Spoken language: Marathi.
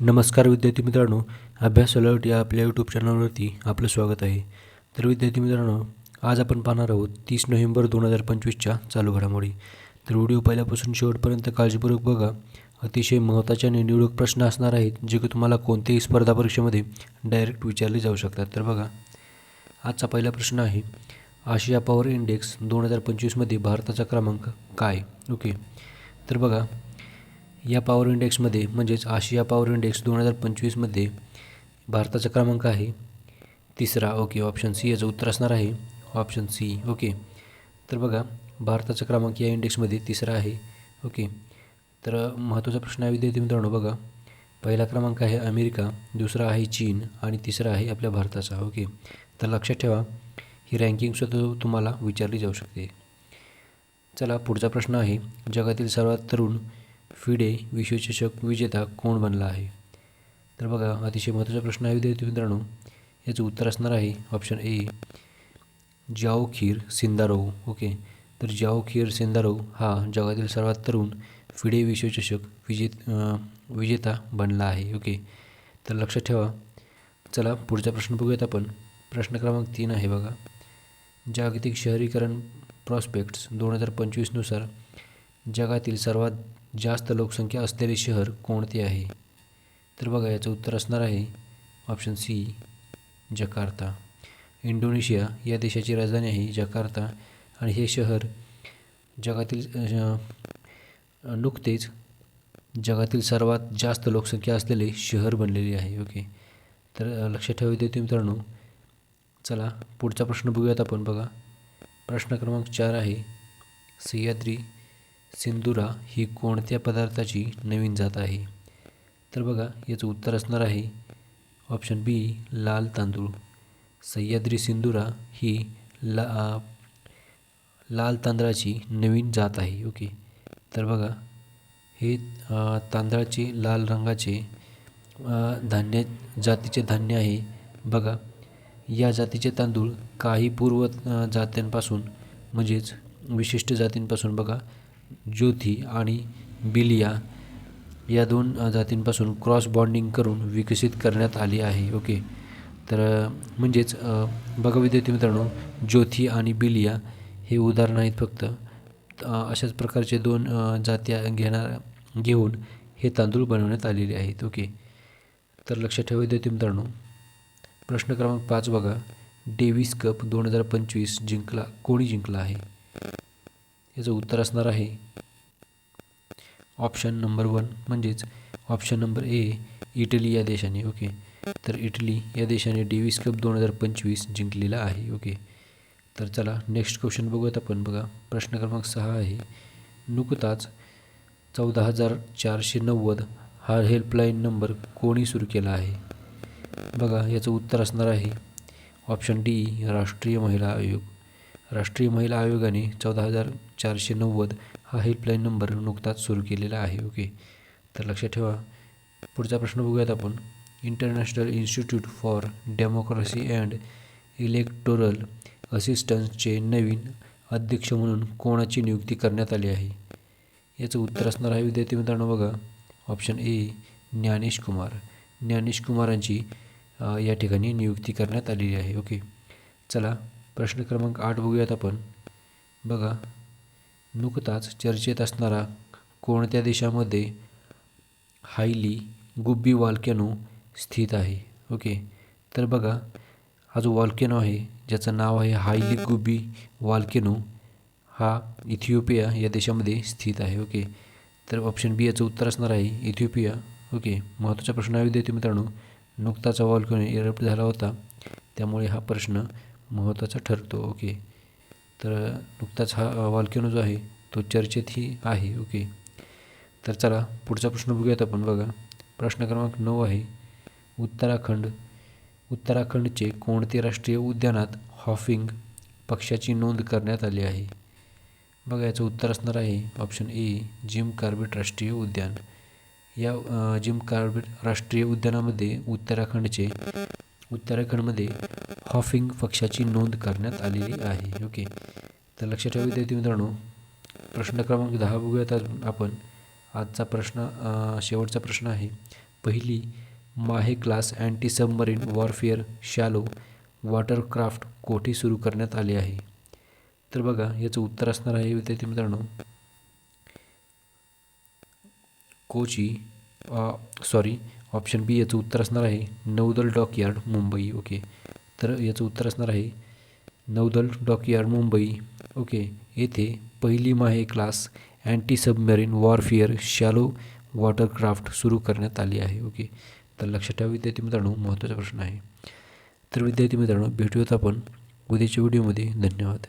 नमस्कार विद्यार्थी मित्रांनो अभ्यास अलर्ट या आपल्या यूट्यूब चॅनलवरती आपलं स्वागत आहे. तर विद्यार्थी मित्रांनो आज आपण पाहणार आहोत तीस नोव्हेंबर दोन हजार पंचवीसच्या चालू घडामोडी. तर व्हिडिओ पहिल्यापासून शेवटपर्यंत काळजीपूर्वक बघा. अतिशय महत्त्वाचे आणि निवडक प्रश्न असणार आहेत जे की तुम्हाला कोणत्याही स्पर्धा परीक्षेमध्ये डायरेक्ट विचारले जाऊ शकतात. तर बघा. आजचा पहिला प्रश्न आहे आशिया पॉवर इंडेक्स दोन हजार पंचवीसमध्ये भारताचा क्रमांक काय? ओके. तर बघा. या पॉवर इंडेक्समध्ये म्हणजेच आशिया पॉवर इंडेक्स दोन हजार पंचवीसमध्ये भारताचा क्रमांक आहे. तिसरा ओके ऑप्शन सी याचं उत्तर असणार आहे. ऑप्शन सी ओके तर बघा भारताचा क्रमांक या इंडेक्समध्ये तिसरा आहे ओके तर महत्त्वाचा प्रश्न आहे विद्यार्थी मित्रांनो बघा. पहिला क्रमांक आहे अमेरिका दुसरा आहे चीन आणि तिसरा आहे आपल्या भारताचा ओके तर लक्षात ठेवा ही रँकिंगसुद्धा तुम्हाला विचारली जाऊ शकते. चला पुढचा प्रश्न आहे. जगातील सर्वात तरुण फिडे विश्वचषक विजेता कोण बनला आहे? तर बघा अतिशय महत्त्वाचा प्रश्न आहे विद्यार्थी मित्रांनो. याचं उत्तर असणार आहे ऑप्शन ए जाओ खीर सिंदारो ओके. तर जाओ खीर सिंदारो हा जगातील सर्वात तरुण फिडे विश्वचषक विजेत विजेता बनला आहे. ओके. तर लक्षात ठेवा. चला पुढचा प्रश्न बघूयात आपण. प्रश्न क्रमांक तीन आहे बघा. जागतिक शहरीकरण प्रॉस्पेक्ट्स दोन हजार पंचवीसनुसार जगातील सर्वात जास्त लोकसंख्या असलेले शहर कोणते आहे? तर बघा याचं उत्तर असणार आहे ऑप्शन सी जकार्ता. इंडोनेशिया या देशाची राजधानी आहे जकार्ता. आणि हे शहर जगातील नुकतेच जगातील सर्वात जास्त लोकसंख्या असलेले शहर बनलेले आहे. ओके. तर लक्षात ठेवा विद्यार्थी मित्रांनो. चला पुढचा प्रश्न बघूयात आपण. बघा प्रश्न क्रमांक चार आहे सह्याद्री सिंदुरा ही कोणत्या पदार्थाची नवीन जात आहे? तर बघा याचं उत्तर असणार आहे. ऑप्शन बी लाल तांदूळ. सह्याद्री सिंदुरा ही ला लाल तांदळाची नवीन जात आहे. ओके. तर बघा हे तांदळाचे लाल रंगाचे धान्य जातीचे धान्य आहे. बघा या जातीचे तांदूळ काही पूर्व जात्यांपासून म्हणजेच विशिष्ट जातींपासून बघा ज्योती आणि बिलिया या दोन जातींपासून क्रॉस बॉन्डिंग करून विकसित करण्यात आली आहे. ओके. तर म्हणजेच बघा विद्यार्थी मित्रांनो ज्योती आणि बिलिया हे उदाहरण आहेत फक्त. अशाच प्रकारचे दोन जाती घेणार घेऊन हे तांदूळ बनवण्यात आलेले आहेत. ओके. तर लक्षात ठेवा विद्यार्थी मित्रांनो. प्रश्न क्रमांक पाच बघा. डेव्हिस कप दोन हजार पंचवीस जिंकला कोणी जिंकला आहे? याचं उत्तर असणार आहे. ऑप्शन नंबर वन म्हणजेच ऑप्शन नंबर ए इटली या देशाने ओके तर इटली या देशाने डेव्हिस कप दोन हजार पंचवीस जिंकलेला आहे ओके तर चला नेक्स्ट क्वेश्चन बघूयात आपण. बघा प्रश्न क्रमांक सहा आहे. नुकताच चौदा हजार चारशे नव्वद हा हेल्पलाईन नंबर कोणी सुरू केला आहे? बघा याचं उत्तर असणार आहे. ऑप्शन डी राष्ट्रीय महिला आयोग. राष्ट्रीय महिला आयोगाने चौदा हजार चारशे नव्वद हा हेल्पलाईन नंबर नुकताच सुरू केलेला आहे ओके? तर लक्षात ठेवा. पुढचा प्रश्न बघूयात आपण. International Institute for Democracy and Electoral असिस्टन्सचे नवीन अध्यक्ष म्हणून कोणाची नियुक्ती करण्यात आली आहे? याचं उत्तर असणार आहे विद्यार्थी मित्रांनो बघा. Option A Gyanesh Kumar. Gyanesh कुमारांची या ठिकाणी नियुक्ती करण्यात आलेली आहे ओके? चला प्रश्न क्रमांक आठ बघूयात आपण. बघा नुकताच चर्चेत असणारा कोणत्या देशामध्ये हायली गुब्बी वॉल्कॅनो स्थित आहे? ओके तर बघा हा जो वॉल्कॅनो आहे ज्याचं नाव आहे हायली गुब्बी वॉल्कॅनो हा इथिओपिया या देशामध्ये स्थित आहे. ओके तर ऑप्शन बी याचं उत्तर असणार आहे इथिओपिया. ओके महत्त्वाचा प्रश्न आहे विद्यार्थी मित्रांनो नुकताचा वॉल्कॅनो इरप्ट झाला होता त्यामुळे हा प्रश्न महत्त्वाचा ठरतो ओके. तर नुकताच हा वॉल्कॅनो जो आहे तो चर्चेतही आहे ओके. तर चला पुढचा प्रश्न बघूयात आपण बघा. प्रश्न क्रमांक नऊ आहे उत्तराखंड. उत्तराखंडचे कोणते राष्ट्रीय उद्यानात हॉफिंग पक्षाची नोंद करण्यात आली आहे? बघा याचं उत्तर असणार आहे ऑप्शन ए जिम कार्बेट राष्ट्रीय उद्यान. या जिम कार्बेट राष्ट्रीय उद्यानामध्ये उत्तराखंडचे उत्तराखंडमध्ये हॉफिंग पक्षाची नोंद करण्यात आलेली आहे. ओके तर लक्षात ठेवा विद्यार्थी मित्रांनो प्रश्न क्रमांक दहा बघूयात आपण. आजचा प्रश्न शेवटचा प्रश्न आहे. पहिली माहे class anti submarine warfare shallow watercraft कोठे सुरू करण्यात आले आहे? तर बघा याचं उत्तर असणार आहे विद्यार्थी मित्रांनो. कोची सॉरी ऑप्शन बी याचं उत्तर असणार आहे. नौदल डॉकयार्ड मुंबई. ओके तर याचं उत्तर असणार आहे. नौदल डॉकयार्ड मुंबई. ओके येथे पहिली Mahe class anti submarine warfare shallow watercraft सुरू करण्यात आली आहे. ओके तर लक्षात ठेवा विद्यार्थी मित्रांनो महत्त्वाचा प्रश्न आहे. तर विद्यार्थी मित्रांनो भेटूयात आपण उद्याच्या व्हिडिओमध्ये धन्यवाद.